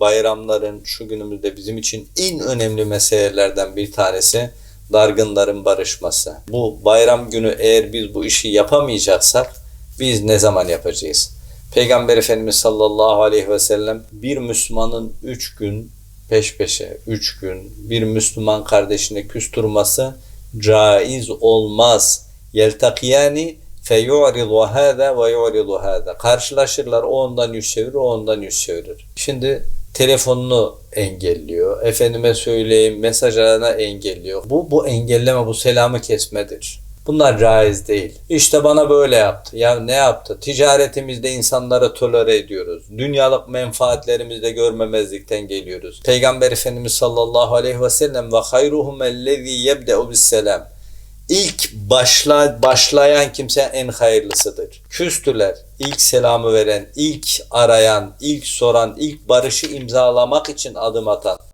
Bayramların şu günümüzde bizim için en önemli meselelerden bir tanesi dargınların barışması. Bu bayram günü eğer biz bu işi yapamayacaksak biz ne zaman yapacağız? Peygamber Efendimiz sallallahu aleyhi ve sellem bir Müslümanın üç gün peş peşe, üç gün bir Müslüman kardeşine küstürması caiz olmaz. Yeltakiyani feyu'ridu hâzâ ve yu'ridu hâzâ. Karşılaşırlar, o ondan yüz çevirir, o ondan yüz çevirir. Şimdi telefonunu engelliyor. Efendime söyleyeyim mesajlarına engelliyor. Bu bu engelleme, bu selamı kesmedir. Bunlar caiz değil. İşte bana böyle yaptı. Ya ne yaptı? Ticaretimizde insanları tolere ediyoruz. Dünyalık menfaatlerimizde görmemezlikten geliyoruz. Peygamber Efendimiz sallallahu aleyhi ve sellem ve hayruhum ellezî yebde'u bis selam. İlk başla, başlayan kimse en hayırlısıdır. Küstüler. İlk selamı veren, ilk arayan, ilk soran, ilk barışı imzalamak için adım atan.